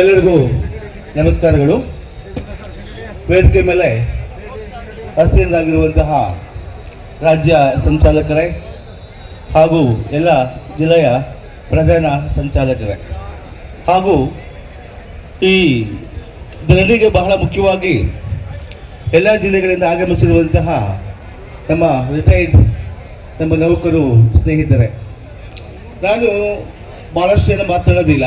ಎಲ್ಲರಿಗೂ ನಮಸ್ಕಾರಗಳು. ವೇದಿಕೆ ಮೇಲೆ ಹಸಿರಾಗಿರುವಂತಹ ರಾಜ್ಯ ಸಂಚಾಲಕರೇ ಹಾಗೂ ಎಲ್ಲ ಜಿಲ್ಲೆಯ ಪ್ರಧಾನ ಸಂಚಾಲಕರೇ. ಹಾಗೂ ಈ ಧರಣಿಗೆ ಬಹಳ ಮುಖ್ಯವಾಗಿ ಎಲ್ಲ ಜಿಲ್ಲೆಗಳಿಂದ ಆಗಮಿಸಿರುವಂತಹ ನಮ್ಮ ರಿಟೈರ್ಡ್ ನಮ್ಮ ನೌಕರು ಸ್ನೇಹಿತರೆ. ನಾನು ಭಾಳಷ್ಟು ಜನ ಮಾತನಾಡೋದಿಲ್ಲ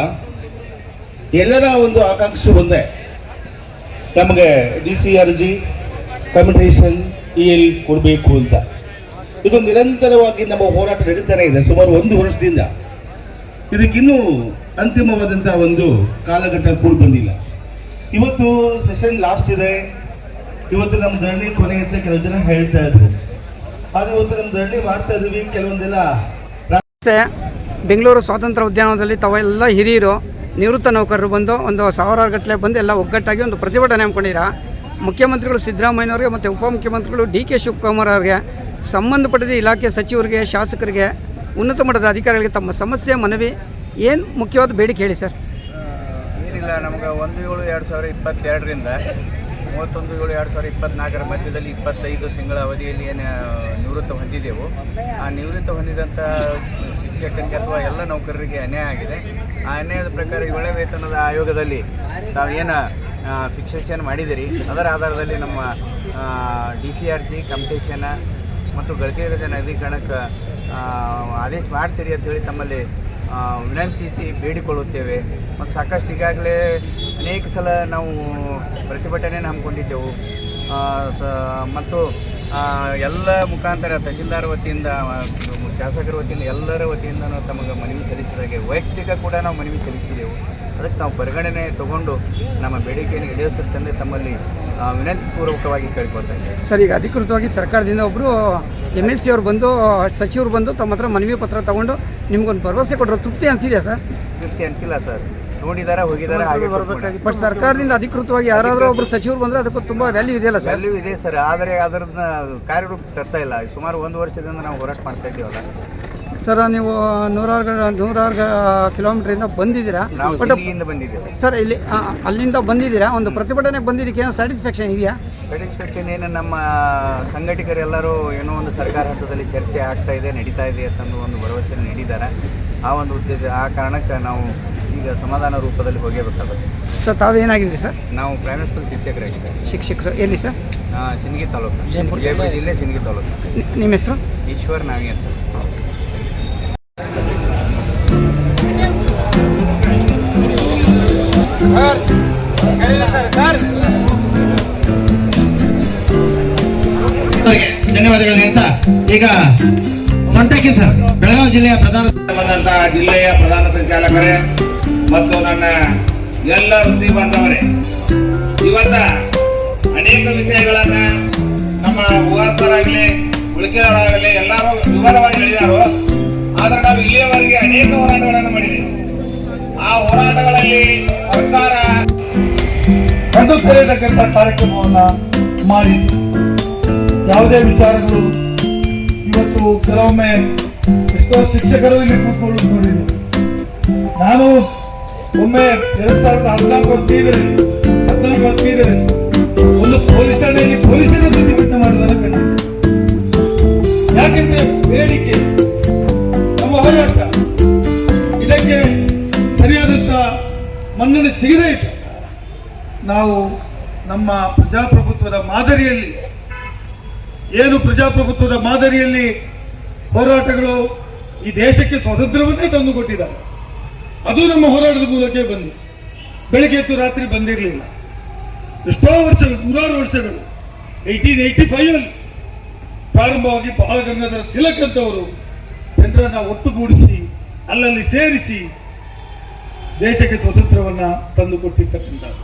ಎಲ್ಲರ ಒಂದು ಆಕಾಂಕ್ಷೆ ಒಂದೇ. ನಮಗೆ D C R G commutation E L ಕೊಡಬೇಕು ಅಂತ. ಇದು ನಿರಂತರವಾಗಿ ನಮ್ಮ ಹೋರಾಟ ನಡೀತಾನೆ ಇದೆ, ಸುಮಾರು ಒಂದು ವರ್ಷದಿಂದ. ಇದಕ್ಕಿನ್ನೂ ಅಂತಿಮವಾದಂಥ ಒಂದು ಕಾಲಘಟ್ಟ ಕೂಡ ಬಂದಿಲ್ಲ. ಇವತ್ತು ಸೆಷನ್ ಲಾಸ್ಟ್ ಇದೆ. ಇವತ್ತು ನಮ್ಮ ಧರಣಿ ಕೊನೆ ಅಂತ ಕೆಲವು ಜನ ಹೇಳ್ತಾ ಇದ್ರು. ಆದರೆ ಇವತ್ತು ನಮ್ಮ ಧರಣಿ ಮಾಡ್ತಾ ಇದ್ವಿ, ಕೆಲವೊಂದೆಲ್ಲ ಬೆಂಗಳೂರು ಸ್ವಾತಂತ್ರ್ಯ ಉದ್ಯಾನದಲ್ಲಿ ತಾವೆಲ್ಲ ಹಿರಿಯರು. ನಿವೃತ್ತ ನೌಕರರು ಬಂದು ಒಂದು ಸಾವಿರಾರು ಗಟ್ಟಲೆ ಬಂದು ಎಲ್ಲ ಒಗ್ಗಟ್ಟಾಗಿ ಒಂದು ಪ್ರತಿಭಟನೆ ಹಮ್ಮಿಕೊಂಡಿರ ಮುಖ್ಯಮಂತ್ರಿಗಳು ಸಿದ್ದರಾಮಯ್ಯನವ್ರಿಗೆ ಮತ್ತು ಉಪಮುಖ್ಯಮಂತ್ರಿಗಳು ಡಿ ಕೆ ಶಿವಕುಮಾರ್ ಅವರಿಗೆ, ಸಂಬಂಧಪಟ್ಟಿದ ಇಲಾಖೆ ಸಚಿವರಿಗೆ, ಶಾಸಕರಿಗೆ, ಉನ್ನತ ಮಟ್ಟದ ಅಧಿಕಾರಿಗಳಿಗೆ ತಮ್ಮ ಸಮಸ್ಯೆ, ಮನವಿ, ಏನು ಮುಖ್ಯವಾದ ಬೇಡಿಕೆ ಹೇಳಿ ಸರ್? ಏನಿಲ್ಲ, ನಮಗೆ ಒಂದು ಏಳು ಎರಡು ಸಾವಿರ ಇಪ್ಪತ್ತೆರಡರಿಂದ ಮೂವತ್ತೊಂದು ಏಳು ಎರಡು ಸಾವಿರ ಇಪ್ಪತ್ನಾಲ್ಕರ ಮಧ್ಯದಲ್ಲಿ ಇಪ್ಪತ್ತೈದು ತಿಂಗಳ ಅವಧಿಯಲ್ಲಿ ಏನು ನಿವೃತ್ತ ಹೊಂದಿದ್ದೆವು ಆ ನಿವೃತ್ತ ಹೊಂದಿದಂಥ ಶಿಕ್ಷಕರಿಗೆ ಅಥವಾ ಎಲ್ಲ ನೌಕರರಿಗೆ ಅನ್ಯಾಯ ಆಗಿದೆ. ಆ ಅನ್ಯಾಯದ ಪ್ರಕಾರ ಏಳನೇ ವೇತನದ ಆಯೋಗದಲ್ಲಿ ತಾವು ಏನು ಫಿಕ್ಸೇಷನ್ ಮಾಡಿದಿರಿ. ಅದರ ಆಧಾರದಲ್ಲಿ ನಮ್ಮ D C R G commutation ಮತ್ತು ಗಳಿಕೆ ವೇತನ ನವೀಕರಣಕ್ಕೆ ಆ, ಆದೇಶ ಮಾಡ್ತೀರಿ ಅಂತೇಳಿ ತಮ್ಮಲ್ಲಿ ಆ, ವಿನಂತಿಸಿ ಬೇಡಿಕೊಳ್ಳುತ್ತೇವೆ. ಮತ್ತು ಸಾಕಷ್ಟು ಈಗಾಗಲೇ ಅನೇಕ ಸಲ ನಾವು ಪ್ರತಿಭಟನೆ ಹಮ್ಮಿಕೊಂಡಿದ್ದೆವು. ಸ, ಮತ್ತು ಎಲ್ಲ ಮುಖಾಂತರ ತಹಶೀಲ್ದಾರ್ ವತಿಯಿಂದ ಶಾಸಕರ ವತಿಯಿಂದ, ಎಲ್ಲರ ವತಿಯಿಂದ ತಮಗೆ ಮನವಿ ಸಲ್ಲಿಸಿದಾಗೆ ವೈಯಕ್ತಿಕ ಕೂಡ ನಾವು ಮನವಿ ಸಲ್ಲಿಸಿದೆವು. ಅದಕ್ಕೆ ನಾವು ಪರಿಗಣನೆ ತಗೊಂಡು ನಮ್ಮ ಬೇಡಿಕೆಯನ್ನು ಈಡೇರಿಸುತ್ತಂದೆ ತಮ್ಮಲ್ಲಿ ವಿನಂತಿ ವಿನಂತಿಪೂರ್ವಕವಾಗಿ ಕೇಳ್ಕೊಳ್ತಾ ಇದ್ದೇವೆ ಸರ್, ಈಗ ಅಧಿಕೃತವಾಗಿ ಸರ್ಕಾರದಿಂದ ಒಬ್ಬರು ಎಂ ಎಲ್ ಸಿ ಅವ್ರು ಬಂದು ಸಚಿವರು ಬಂದು ತಮ್ಮ ಹತ್ರ ಮನವಿ ಪತ್ರ ತಗೊಂಡು ನಿಮ್ಗೊಂದು ಭರವಸೆ ಕೊಟ್ಟರು ತೃಪ್ತಿ ಅನಿಸಿದೆಯಾ ಸರ್? ತೃಪ್ತಿ ಅನಿಸಿಲ್ಲ ಸರ್. ನೋಡಿದಾರ ಹೋಗಿದಾರ ಹಾಗೆ. ಬಟ್ ಸರ್ಕಾರದಿಂದ ಅಧಿಕೃತವಾಗಿ ಯಾರಾದರೂ ಒಬ್ಬರು ಸಚಿವರು ಬಂದರೆ ಅದಕ್ಕೂ ತುಂಬ ವ್ಯಾಲ್ಯೂ ಇದೆಯಲ್ಲ ಸರ್? ವ್ಯಾಲ್ಯೂ ಇದೆ ಸರ್. ಆದರೆ ಅದರ ಕಾರ್ಯರೂಪ ತರ್ತಾ ಇಲ್ಲ. ಸುಮಾರು ಒಂದು ವರ್ಷದಿಂದ ನಾವು ಹೋರಾಟ ಮಾಡ್ತಾ ಇದ್ದೀವಲ್ಲ. ಸರ್ ನೀವು ನೂರಾರು ನೂರಾರು ಕಿಲೋಮೀಟರ್ ಇಂದ ಬಂದಿದ್ದೀರಾ? ಬಟ್ ಬಂದಿದ್ದೀವಿ. ಸರ್ ಇಲ್ಲಿ ಅಲ್ಲಿಂದ ಬಂದಿದ್ದೀರಾ? ಒಂದು ಪ್ರತಿಭಟನೆಗೆ ಬಂದಿದ್ದಕ್ಕೆ ಏನೋ ಸ್ಯಾಟಿಸ್ಫ್ಯಾಕ್ಷನ್ ಇದೆಯಾ? ಸ್ಯಾಟಿಸ್ಫ್ಯಾಕ್ಷನ್ ಏನು? ನಮ್ಮ ಸಂಘಟಕರೆಲ್ಲರೂ ಏನೋ ಒಂದು ಸರ್ಕಾರ ಹಂತದಲ್ಲಿ ಚರ್ಚೆ ಆಗ್ತಾ ಇದೆ ನಡೀತಾ ಇದೆ ಅಂತಂದು ಒಂದು ಭರವಸೆ ನೀಡಿದ್ದಾರೆ. ಆ ಒಂದು ಉದ್ದೇಶ ಆ ಕಾರಣಕ್ಕೆ ನಾವು ಈಗ ಸಮಾಧಾನ ರೂಪದಲ್ಲಿ ಹೋಗಬೇಕಾಗುತ್ತೆ. ಸರ್ ತಾವೇನಾಗಿದ್ರಿ ಸರ್? ನಾವು ಪ್ರೈಮರಿ ಸ್ಕೂಲ್ ಶಿಕ್ಷಕರಾಗಿದ್ದೆ ಶಿಕ್ಷಕರು. ಎಲ್ಲಿ ಸರ್? ಸಿಂದಗಿ ತಾಲೂಕು. ಜಯಪುರ ಜಿಲ್ಲೆ. ಸಿಂದಗಿ ತಾಲೂಕು. ನಿಮ್ಮ ಹೆಸರು? ಈಶ್ವರ್ ನಾವಿ ಅಂತ. ಧನ್ಯವಾದಗಳು ಅಂತ. ಈಗ ಸೊಂಟಕ್ಕೆ ಸರ್, ಬೆಳಗಾವಿ ಜಿಲ್ಲೆಯ ಪ್ರಧಾನ ಬಂದಂತಹ ಜಿಲ್ಲೆಯ ಪ್ರಧಾನ ಸಂಚಾಲಕರೇ ಮತ್ತು ನನ್ನ ಎಲ್ಲ ವೃತ್ತಿ ಬಾಂಧವರೇ ಇವತ್ತ ಅನೇಕ ವಿಷಯಗಳನ್ನ ನಮ್ಮ ಉವಾಸರಾಗಲಿ ಉಳಿಕೆಯವರಾಗಲಿ ಎಲ್ಲರೂ ವಿವರವಾಗಿ ಹೇಳಿದಾರು. ಅನೇಕ ಹೋರಾಟಗಳನ್ನು ಮಾಡಿದೆ. ಆ ಹೋರಾಟಗಳಲ್ಲಿ ಸರ್ಕಾರ ಕಂಡು ತೆರೆಯತಕ್ಕಂಥ ಕಾರ್ಯಕ್ರಮವನ್ನ ಮಾಡಿ ಯಾವುದೇ ವಿಚಾರಗಳು ಇವತ್ತು ಕೆಲವೊಮ್ಮೆ ಎಷ್ಟೋ ಶಿಕ್ಷಕರು ಇಲ್ಲಿ ನೋಡಿದೆ ನಾನು ಒಮ್ಮೆ ಎರಡ್ ಸಾವಿರದ ಹದಿನಾಲ್ಕು ಹದಿನೈದರಲ್ಲಿ ಹದಿನಾಲ್ಕು ಹದಿನೈದರಲ್ಲಿ ಮನ್ನಣೆ ಸಿಗದೇ ಇತ್ತು. ನಾವು ನಮ್ಮ ಪ್ರಜಾಪ್ರಭುತ್ವದ ಮಾದರಿಯಲ್ಲಿ, ಏನು ಪ್ರಜಾಪ್ರಭುತ್ವದ ಮಾದರಿಯಲ್ಲಿ ಹೋರಾಟಗಳು ಈ ದೇಶಕ್ಕೆ ಸ್ವತಂತ್ರವನ್ನೇ ತಂದು ಕೊಟ್ಟಿದ್ದಾರೆ ಅದು ನಮ್ಮ ಹೋರಾಟದ ಮೂಲಕ ಬಂದಿದೆ. ಬೆಳಿಗ್ಗೆ ಎದ್ದು ರಾತ್ರಿ ಬಂದಿರಲಿಲ್ಲ. ಎಷ್ಟೋ ವರ್ಷಗಳು, ನೂರಾರು ವರ್ಷಗಳು ಏಯ್ಟೀನ್ ಏಯ್ಟಿ ಫೈವ್ ಅಲ್ಲಿ ಪ್ರಾರಂಭವಾಗಿ ಬಾಲಗಂಗಾಧರ ತಿಲಕ್ ಅಂತವರು ಜನರನ್ನ ಒಟ್ಟುಗೂಡಿಸಿ, ಅಲ್ಲಲ್ಲಿ ಸೇರಿಸಿ ದೇಶಕ್ಕೆ ಸ್ವತಂತ್ರವನ್ನು ತಂದುಕೊಟ್ಟಿರ್ತಕ್ಕಂಥದ್ದು.